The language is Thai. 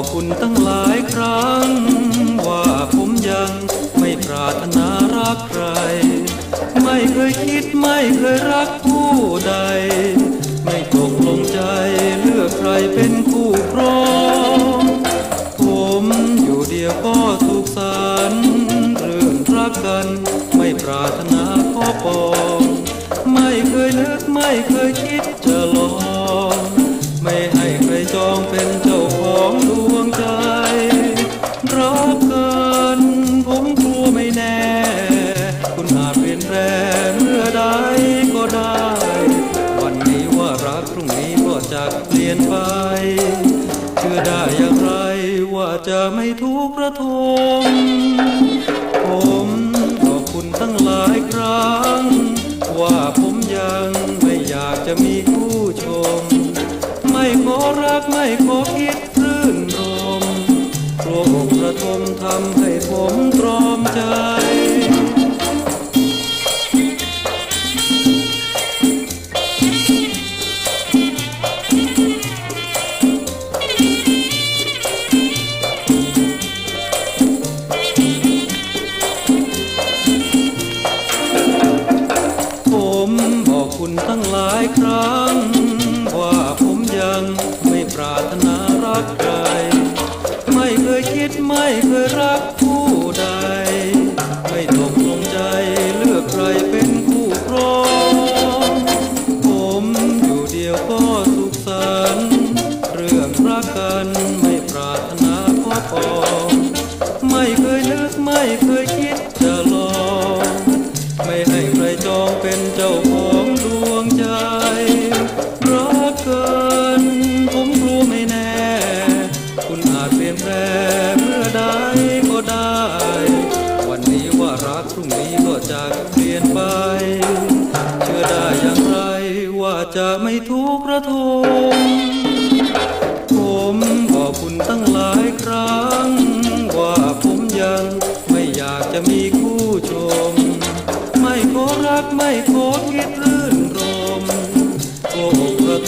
บอกคุณตั้งหลายครั้ง ว่าผมยังไม่ปรารถนารักใคร ไม่เคยคิดไม่เคยรักผู้ใด ไม่ตกลงใจเลือกใครเป็นคู่ครองผมอยู่เดียวก็สุขสันเรื่องรักกัน ไม่ปรารถนาขอปอง ไม่เคยนึกไม่เคยคิด นี้ก็จะเปลี่ยนไป เชื่อได้อย่างไรว่าจะไม่ทุกข์ระทม ผมบอกคุณตั้งหลายครั้ง ว่าผมยังไม่อยากจะมีคู่ชม ไม่ขอรักไม่ขอคิดรื่นรมกลัวอกระทมทำให้ผมตรอมใจ คุณตั้งหลายครั้ง ว่าผมยังไม่ปรารถนารักใคร ไม่เคยคิดไม่เคยรักผู้ใด ไม่ตกลงใจเลือกใครเป็นคู่ครองผมอยู่เดียวก็สุขสันต์เรื่องรักกันไม่ปรารถนาขอปองไม่เคยนึกไม่เคยคิดจะลอง ไม่ให้ใครจองเป็นเจ้าของ จะไม่ทุกข์ระทมผมบอกคุณตั้งหลายครั้ง ว่าผมยังไม่อยากจะมีคู่ชม ไม่ขอรักไม่ขอคิดรื่นรมโกกระท